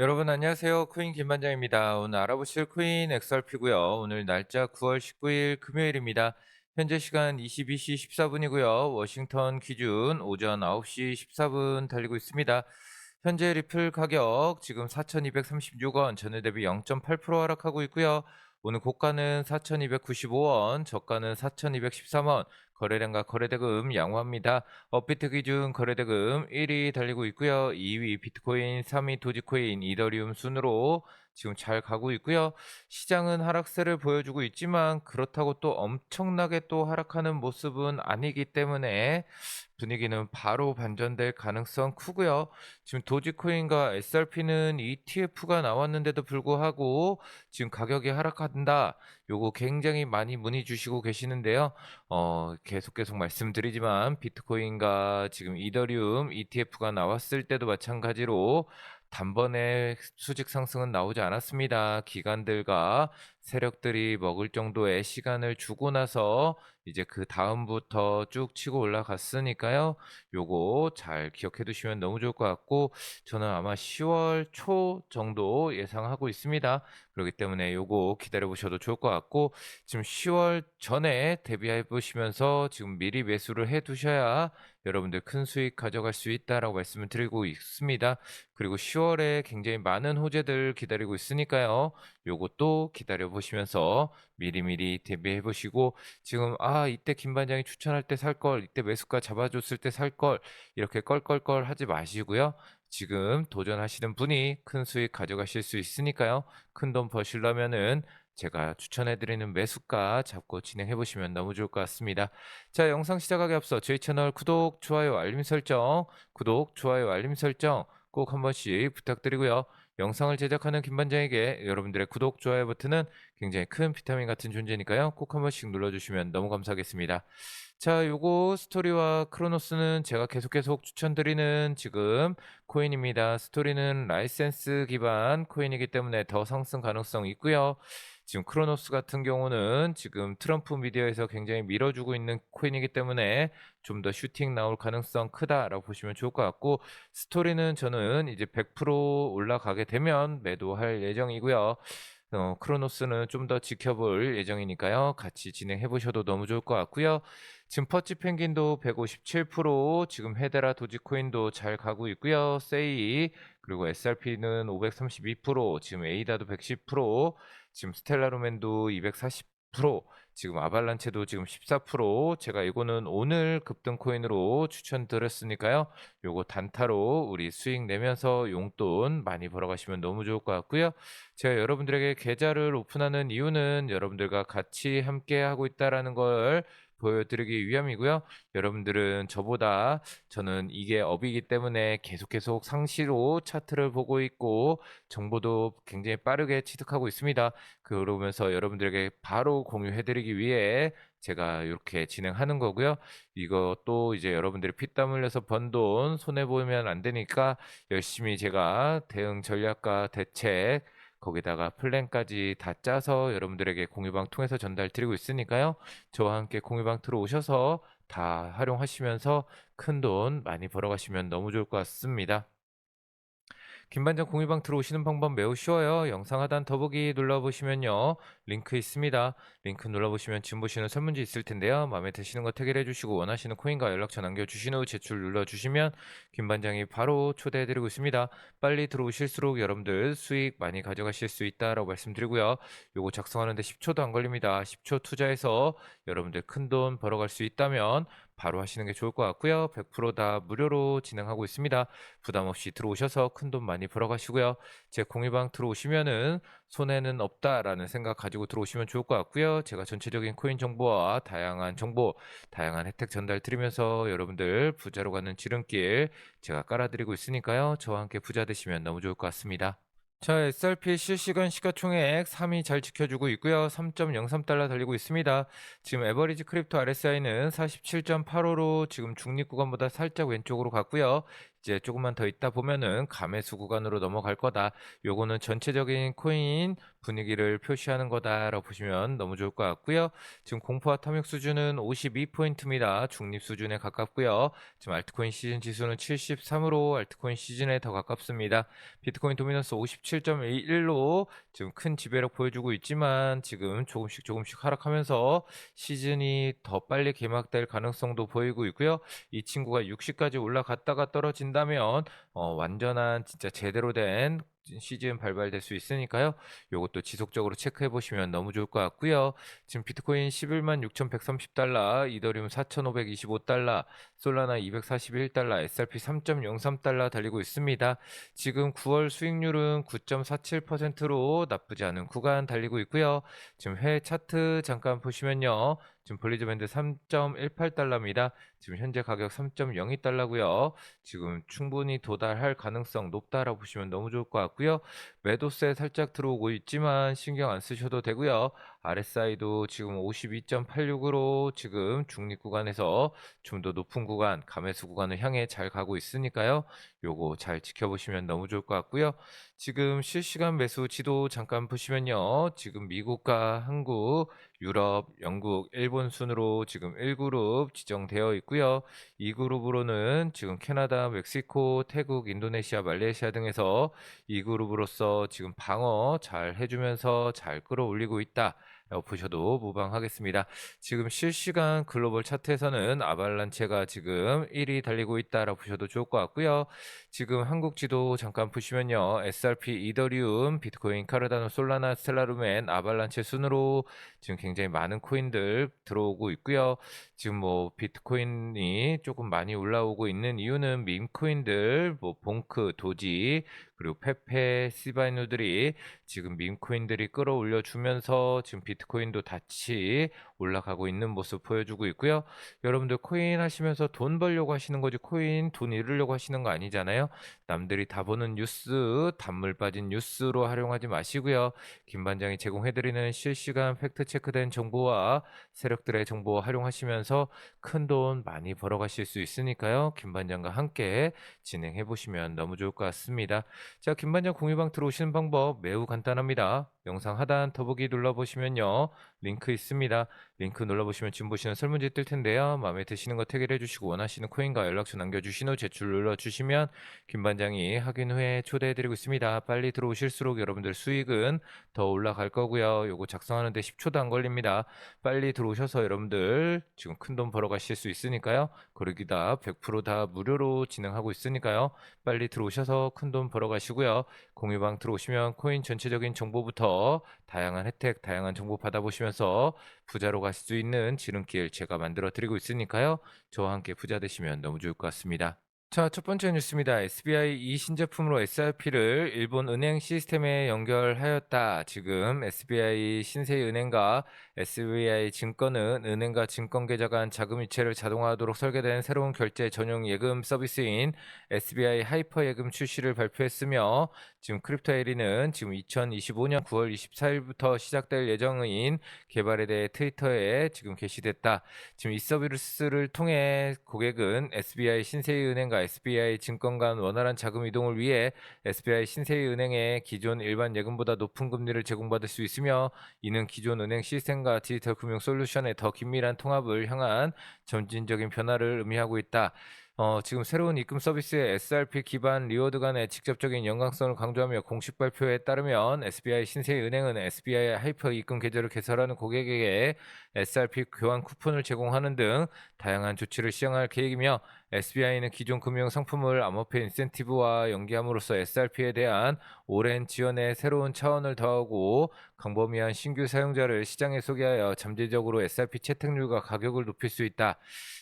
여러분 안녕하세요. 코인 김반장입니다. 오늘 알아보실 코인 XRP고요. 오늘 날짜 9월 19일 금요일입니다. 현재 시간 22시 14분이고요. 워싱턴 기준 오전 9시 14분 달리고 있습니다. 현재 리플 가격 지금 4,236원, 전일 대비 0.8% 하락하고 있고요. 오늘 고가는 4,295원, 저가는 4,213원, 거래량과 거래대금 양호합니다. 업비트 기준 거래대금 1위 달리고 있고요. 2위 비트코인, 3위 도지코인, 이더리움 순으로 지금 잘 가고 있고요. 시장은 하락세를 보여주고 있지만 그렇다고 또 엄청나게 또 하락하는 모습은 아니기 때문에 분위기는 바로 반전될 가능성 크고요. 지금 도지코인과 SRP는 ETF가 나왔는데도 불구하고 지금 가격이 하락한다. 요거 굉장히 많이 문의 주시고 계시는데요. 어, 계속 계속 말씀드리지만 비트코인과 지금 이더리움 ETF가 나왔을 때도 마찬가지로 단번에 수직 상승은 나오지 않았습니다. 기관들과 세력들이 먹을 정도의 시간을 주고 나서 이제 그 다음부터 쭉 치고 올라갔으니까요. 요거 잘 기억해 두시면 너무 좋을 것 같고 저는 아마 10월 초 정도 예상하고 있습니다. 그렇기 때문에 요거 기다려 보셔도 좋을 것 같고 지금 10월 전에 대비해 보시면서 지금 미리 매수를 해 두셔야 여러분들 큰 수익 가져갈 수 있다라고 말씀을 드리고 있습니다. 그리고 10월에 굉장히 많은 호재들 기다리고 있으니까요. 요것도 기다려 보시면서 미리미리 대비해 보시고 지금 아 이때 김 반장이 추천할 때 살 걸 이때 매수가 잡아줬을 때 살 걸 이렇게 껄껄껄 하지 마시고요. 지금 도전하시는 분이 큰 수익 가져가실 수 있으니까요. 큰 돈 버시려면은 제가 추천해드리는 매수가 잡고 진행해보시면 너무 좋을 것 같습니다. 자, 영상 시작하기 앞서 저희 채널 구독, 좋아요, 알림 설정, 구독, 좋아요, 알림 설정 꼭 한 번씩 부탁드리고요. 영상을 제작하는 김반장에게 여러분들의 구독, 좋아요 버튼은 굉장히 큰 비타민 같은 존재니까요. 꼭 한 번씩 눌러주시면 너무 감사하겠습니다. 자, 요거 스토리와 크로노스는 제가 계속 계속 추천드리는 지금 코인입니다. 스토리는 라이센스 기반 코인이기 때문에 더 상승 가능성 있고요. 지금 크로노스 같은 경우는 지금 트럼프 미디어에서 굉장히 밀어주고 있는 코인이기 때문에 좀 더 슈팅 나올 가능성 크다라고 보시면 좋을 것 같고 스토리는 저는 이제 100% 올라가게 되면 매도할 예정이고요. 어, 크로노스는 좀 더 지켜볼 예정이니까요. 같이 진행해 보셔도 너무 좋을 것 같고요. 지금 퍼치 펭귄도 157%, 지금 헤데라 도지코인도 잘 가고 있고요. 세이 그리고 SRP는 532%, 지금 에이다도 110%, 지금 스텔라로맨도 240%, 지금 아발란체도 지금 14%, 제가 이거는 오늘 급등 코인으로 추천드렸으니까요. 요거 단타로 우리 수익 내면서 용돈 많이 벌어가시면 너무 좋을 것 같고요. 제가 여러분들에게 계좌를 오픈하는 이유는 여러분들과 같이 함께 하고 있다라는 걸 보여드리기 위함이고요. 여러분들은 저보다 저는 이게 업이기 때문에 계속 계속 상시로 차트를 보고 있고 정보도 굉장히 빠르게 취득하고 있습니다. 그러면서 여러분들에게 바로 공유해드리기 위해 제가 이렇게 진행하는 거고요. 이것도 이제 여러분들이 피땀 흘려서 번 돈 손해 보면 안 되니까 열심히 제가 대응 전략과 대책 거기다가 플랜까지 다 짜서 여러분들에게 공유방 통해서 전달 드리고 있으니까요. 저와 함께 공유방 들어오셔서 다 활용하시면서 큰 돈 많이 벌어가시면 너무 좋을 것 같습니다. 김반장 공유방 들어오시는 방법 매우 쉬워요. 영상 하단 더보기 눌러보시면요. 링크 있습니다. 링크 눌러보시면 지금 보시는 설문지 있을 텐데요. 마음에 드시는 거 태그해 주시고 원하시는 코인과 연락처 남겨주신 후 제출 눌러주시면 김반장이 바로 초대해드리고 있습니다. 빨리 들어오실수록 여러분들 수익 많이 가져가실 수 있다라고 말씀드리고요. 요거 작성하는데 10초도 안 걸립니다. 10초 투자해서 여러분들 큰 돈 벌어갈 수 있다면 바로 하시는 게 좋을 것 같고요. 100%다 무료로 진행하고 있습니다. 부담 없이 들어오셔서 큰 돈 많이 벌어가시고요. 제 공유방 들어오시면은 손해는 없다라는 생각 가지고 들어오시면 좋을 것 같고요. 제가 전체적인 코인 정보와 다양한 정보, 다양한 혜택 전달 드리면서 여러분들 부자로 가는 지름길 제가 깔아드리고 있으니까요. 저와 함께 부자 되시면 너무 좋을 것 같습니다. 자, SRP 실시간 시가총액 3위 잘 지켜주고 있고요. 3.03달러 달리고 있습니다. 지금 에버리지 크립토 RSI는 47.85로 지금 중립 구간보다 살짝 왼쪽으로 갔고요. 이제 조금만 더 있다 보면은 감매수 구간으로 넘어갈 거다. 요거는 전체적인 코인 분위기를 표시하는 거다라고 보시면 너무 좋을 것 같고요. 지금 공포와 탐욕 수준은 52포인트입니다. 중립 수준에 가깝고요. 지금 알트코인 시즌 지수는 73으로 알트코인 시즌에 더 가깝습니다. 비트코인 도미넌스 57.11로 지금 큰 지배력 보여주고 있지만 지금 조금씩 조금씩 하락하면서 시즌이 더 빨리 개막될 가능성도 보이고 있고요. 이 친구가 60까지 올라갔다가 떨어진 다면 어, 완전한 진짜 제대로 된 시즌 발발될 수 있으니까요. 요것도 지속적으로 체크해 보시면 너무 좋을 것 같고요. 지금 비트코인 11만 6,130달러, 이더리움 4,525달러, 솔라나 241달러, SRP 3.03달러 달리고 있습니다. 지금 9월 수익률은 9.47%로 나쁘지 않은 구간 달리고 있고요. 지금 해외 차트 잠깐 보시면요. 지금 볼리즈 밴드 3.18달러입니다. 지금 현재 가격 3.02달러고요. 지금 충분히 도달할 가능성 높다라고 보시면 너무 좋을 것 같고요. 매도세 살짝 들어오고 있지만 신경 안 쓰셔도 되고요. RSI도 지금 52.86으로 지금 중립 구간에서 좀 더 높은 구간, 감매수 구간을 향해 잘 가고 있으니까요. 요거 잘 지켜보시면 너무 좋을 것 같고요. 지금 실시간 매수 지도 잠깐 보시면요. 지금 미국과 한국, 유럽, 영국, 일본 순으로 지금 1그룹 지정되어 있고요. 2그룹으로는 지금 캐나다, 멕시코, 태국, 인도네시아, 말레이시아 등에서 2그룹으로서 지금 방어 잘 해주면서 잘 끌어올리고 있다. 보셔도 무방하겠습니다. 지금 실시간 글로벌 차트에서는 아발란체가 지금 1위 달리고 있다라고 보셔도 좋을 것 같고요. 지금 한국 지도 잠깐 보시면요. SRP, 이더리움, 비트코인, 카르다노, 솔라나, 스텔라루멘, 아발란체 순으로 지금 굉장히 많은 코인들 들어오고 있고요. 지금 뭐 비트코인이 조금 많이 올라오고 있는 이유는 밈 코인들, 뭐 봉크, 도지, 그리고 페페, 시바이누들이 지금 밈코인들이 끌어올려 주면서 지금 비트코인도 같이 올라가고 있는 모습 보여주고 있고요. 여러분들 코인 하시면서 돈 벌려고 하시는 거지 코인 돈 잃으려고 하시는 거 아니잖아요. 남들이 다 보는 뉴스, 단물 빠진 뉴스로 활용하지 마시고요. 김 반장이 제공해드리는 실시간 팩트 체크된 정보와 세력들의 정보 활용하시면서 큰 돈 많이 벌어가실 수 있으니까요. 김 반장과 함께 진행해 보시면 너무 좋을 것 같습니다. 자, 김 반장 공유방 들어오시는 방법 매우 간단합니다. 영상 하단 더보기 눌러보시면요. 링크 있습니다. 링크 눌러보시면 지금 보시는 설문지 뜰 텐데요. 마음에 드시는 거 태그를 해주시고 원하시는 코인과 연락처 남겨주신 후 제출 눌러주시면 김반장이 확인 후에 초대해드리고 있습니다. 빨리 들어오실수록 여러분들 수익은 더 올라갈 거고요. 요거 작성하는데 10초도 안 걸립니다. 빨리 들어오셔서 여러분들 지금 큰 돈 벌어 가실 수 있으니까요. 그러기다 100%다 무료로 진행하고 있으니까요. 빨리 들어오셔서 큰 돈 벌어 가시고요. 공유방 들어오시면 코인 전체적인 정보부터 다양한 혜택, 다양한 정보 받아보시면서 부자로 가실 수 있는 지름길 제가 만들어 드리고 있으니까요. 저와 함께 부자 되시면 너무 좋을 것 같습니다. 자, 첫 번째 뉴스입니다. SBI 이 신제품으로 SRP를 일본 은행 시스템에 연결하였다. 지금 SBI 신세은행과 SBI 증권은 은행과 증권 계좌 간 자금 이체를 자동화하도록 설계된 새로운 결제 전용 예금 서비스인 SBI 하이퍼 예금 출시를 발표했으며 지금 크립토 에리는 지금 2025년 9월 24일부터 시작될 예정인 개발에 대해 트위터에 지금 게시됐다. 지금 이 서비스를 통해 고객은 SBI 신세은행과 SBI 증권 간 원활한 자금 이동을 위해 SBI 신세은행의 기존 일반 예금보다 높은 금리를 제공받을 수 있으며 이는 기존 은행 시스템과 디지털 금융 솔루션의 더 긴밀한 통합을 향한 점진적인 변화를 의미하고 있다. 어, 지금 새로운 입금 서비스의 SRP 기반 리워드 간의 직접적인 연관성을 강조하며 공식 발표에 따르면 SBI 신세은행은 SBI 하이퍼 입금 계좌를 개설하는 고객에게 SRP 교환 쿠폰을 제공하는 등 다양한 조치를 시행할 계획이며 SBI는 기존 금융 상품을 암호화폐 인센티브와 연계함으로써 SRP에 대한 오랜 지원에 새로운 차원을 더하고 광범위한 신규 사용자를 시장에 소개하여 잠재적으로 SRP 채택률과 가격을 높일 수 있다.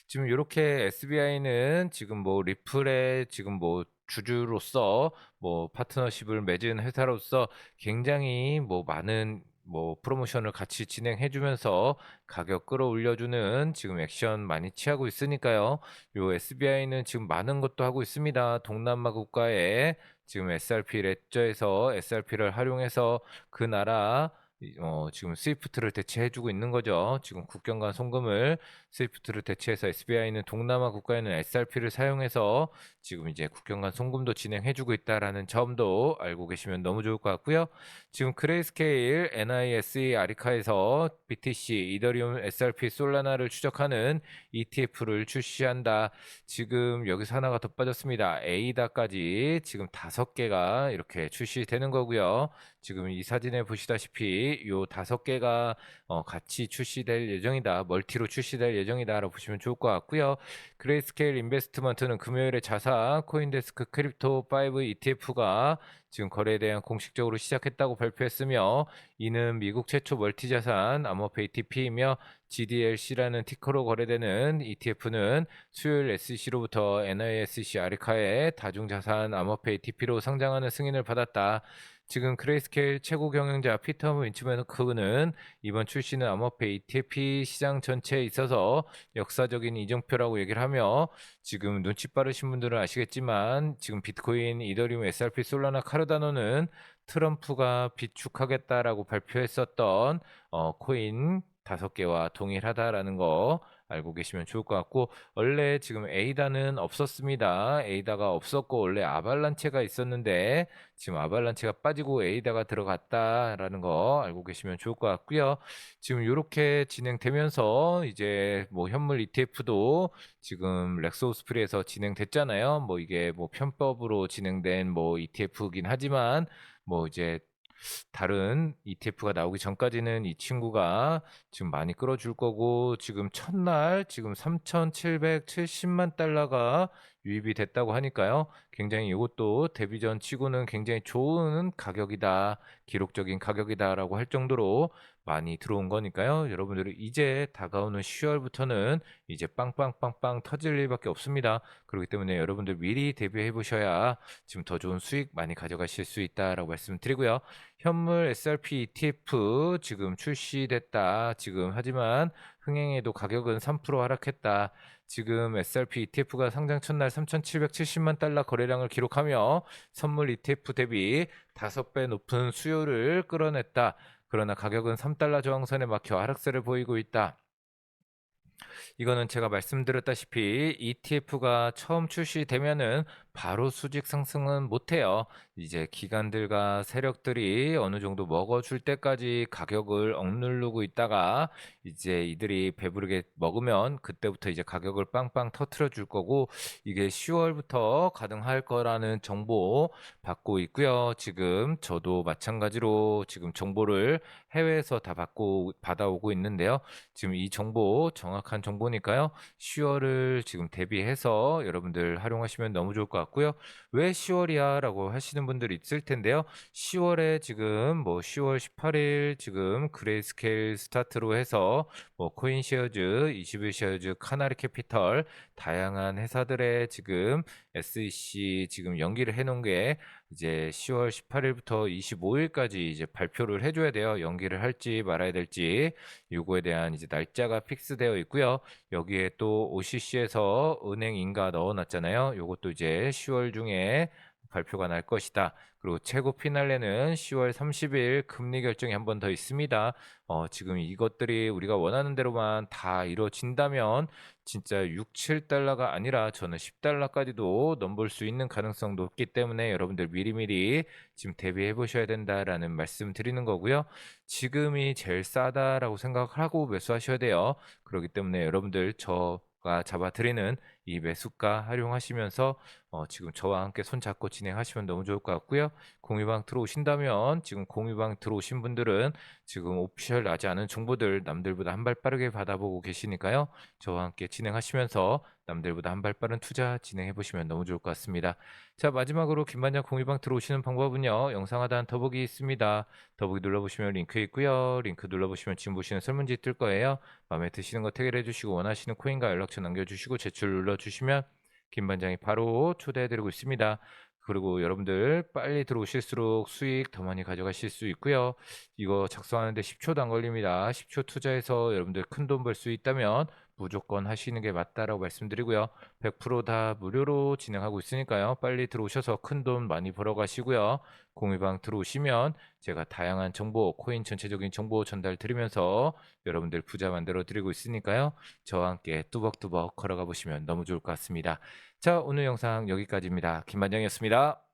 지금 이렇게 SBI는 지금 뭐 리플의 지금 뭐 주주로서 뭐 파트너십을 맺은 회사로서 굉장히 뭐 많은 뭐 프로모션을 같이 진행해 주면서 가격 끌어올려주는 지금 액션 많이 취하고 있으니까요. 요 SBI는 지금 많은 것도 하고 있습니다. 동남아 국가에 지금 SRP 랩저에서 SRP를 활용해서 그 나라 이 어 지금 스위프트를 대체해 주고 있는 거죠. 지금 국경 간 송금을 스위프트를 대체해서 SBI는 동남아 국가에는 SRP를 사용해서 지금 이제 국경 간 송금도 진행해 주고 있다라는 점도 알고 계시면 너무 좋을 것 같고요. 지금 그레이스케일, NISE, 아리카에서 BTC, 이더리움, SRP, 솔라나를 추적하는 ETF를 출시한다. 지금 여기서 하나가 더 빠졌습니다. 에이다까지 지금 다섯 개가 이렇게 출시되는 거고요. 지금 이 사진에 보시다시피 요 다섯 개가 어, 같이 출시될 예정이다. 멀티로 출시될 예정이다라고 보시면 좋을 것 같고요. 그레이스케일 인베스트먼트는 금요일에 자사 코인데스크 크립토 5 ETF가 지금 거래에 대한 공식적으로 시작했다고 발표했으며 이는 미국 최초 멀티자산 암호페이 TP이며 GDLC라는 티커로 거래되는 ETF는 수요일 SEC로부터 NISC 아리카의 다중자산 암호페이 TP로 상장하는 승인을 받았다. 지금 그레이스케일 최고 경영자 피터 윈치맨 크는 이번 출시는 암호페이 ETF 시장 전체에 있어서 역사적인 이정표라고 얘기를 하며 지금 눈치 빠르신 분들은 아시겠지만 지금 비트코인, 이더리움, SRP, 솔라나, 카르다노는 트럼프가 비축하겠다라고 발표했었던 어, 코인 다섯 개와 동일하다라는 거 알고 계시면 좋을 것 같고 원래 지금 에이다는 없었습니다. 에이다가 없었고 원래 아발란체가 있었는데 지금 아발란체가 빠지고 에이다가 들어갔다라는 거 알고 계시면 좋을 것 같고요. 지금 이렇게 진행되면서 이제 뭐 현물 ETF도 지금 렉소스프리에서 진행됐잖아요. 뭐 이게 뭐 편법으로 진행된 뭐 ETF긴 하지만 뭐 이제 다른 ETF가 나오기 전까지는 이 친구가 지금 많이 끌어줄 거고 지금 첫날 지금 3,770만 달러가 유입이 됐다고 하니까요. 굉장히 이것도 데뷔 전 치고는 굉장히 좋은 가격이다. 기록적인 가격이다라고 할 정도로 많이 들어온 거니까요. 여러분들이 이제 다가오는 10월부터는 이제 빵빵빵빵 터질 일밖에 없습니다. 그렇기 때문에 여러분들 미리 대비해 보셔야 지금 더 좋은 수익 많이 가져가실 수 있다라고 말씀드리고요. 현물 SRP ETF 지금 출시됐다. 지금 하지만 흥행에도 가격은 3% 하락했다. 지금 SRP ETF가 상장 첫날 3,770만 달러 거래량을 기록하며 선물 ETF 대비 5배 높은 수요를 끌어냈다. 그러나 가격은 3달러 저항선에 막혀 하락세를 보이고 있다. 이거는 제가 말씀드렸다시피 ETF가 처음 출시되면은 바로 수직 상승은 못해요. 이제 기관들과 세력들이 어느 정도 먹어줄 때까지 가격을 억누르고 있다가 이제 이들이 배부르게 먹으면 그때부터 이제 가격을 빵빵 터트려 줄 거고 이게 10월부터 가능할 거라는 정보 받고 있고요. 지금 저도 마찬가지로 지금 정보를 해외에서 다 받고 받아오고 있는데요. 지금 이 정보 정확한 정보니까요. 10월을 지금 대비해서 여러분들 활용하시면 너무 좋을 것 같고 요. 왜 10월이야? 라고 하시는 분들이 있을 텐데요. 10월에 지금 뭐 10월 18일 지금 그레이스케일 스타트로 해서 뭐 코인시어즈, 21시어즈, 카나리 캐피털 다양한 회사들의 지금 SEC 지금 연기를 해놓은 게 이제 10월 18일부터 25일까지 이제 발표를 해줘야 돼요. 연기를 할지 말아야 될지 요거에 대한 이제 날짜가 픽스되어 있고요. 여기에 또 OCC에서 은행 인가 넣어놨잖아요. 요것도 이제 10월 중에 발표가 날 것이다. 그리고 최고 피날레는 10월 30일 금리 결정이 한 번 더 있습니다. 어, 지금 이것들이 우리가 원하는 대로만 다 이루어진다면 진짜 6, 7달러가 아니라 저는 10달러까지도 넘볼 수 있는 가능성도 높기 때문에 여러분들 미리미리 지금 대비해 보셔야 된다라는 말씀 드리는 거고요. 지금이 제일 싸다라고 생각하고 매수하셔야 돼요. 그렇기 때문에 여러분들 저가 잡아드리는 이 매수가 활용하시면서 어, 지금 저와 함께 손잡고 진행하시면 너무 좋을 것 같고요. 공유방 들어오신다면 지금 공유방 들어오신 분들은 지금 오피셜 나지 않은 정보들 남들보다 한 발 빠르게 받아보고 계시니까요. 저와 함께 진행하시면서 남들보다 한 발 빠른 투자 진행해 보시면 너무 좋을 것 같습니다. 자 마지막으로 김반장 공유방 들어오시는 방법은요. 영상 하단 더보기 있습니다. 더보기 눌러보시면 링크 있고요. 링크 눌러보시면 지금 보시는 설문지 뜰 거예요. 마음에 드시는 거 태그해 주시고 원하시는 코인과 연락처 남겨주시고 제출 눌러주시면 김 반장이 바로 초대해드리고 있습니다. 그리고 여러분들 빨리 들어오실수록 수익 더 많이 가져가실 수 있고요. 이거 작성하는데 10초도 안 걸립니다. 10초 투자해서 여러분들 큰 돈 벌 수 있다면 무조건 하시는 게 맞다라고 말씀드리고요. 100%다 무료로 진행하고 있으니까요. 빨리 들어오셔서 큰 돈 많이 벌어 가시고요. 공유방 들어오시면 제가 다양한 정보, 코인 전체적인 정보 전달 드리면서 여러분들 부자 만들어 드리고 있으니까요. 저와 함께 뚜벅뚜벅 걸어가 보시면 너무 좋을 것 같습니다. 자, 오늘 영상 여기까지입니다. 김반장이었습니다.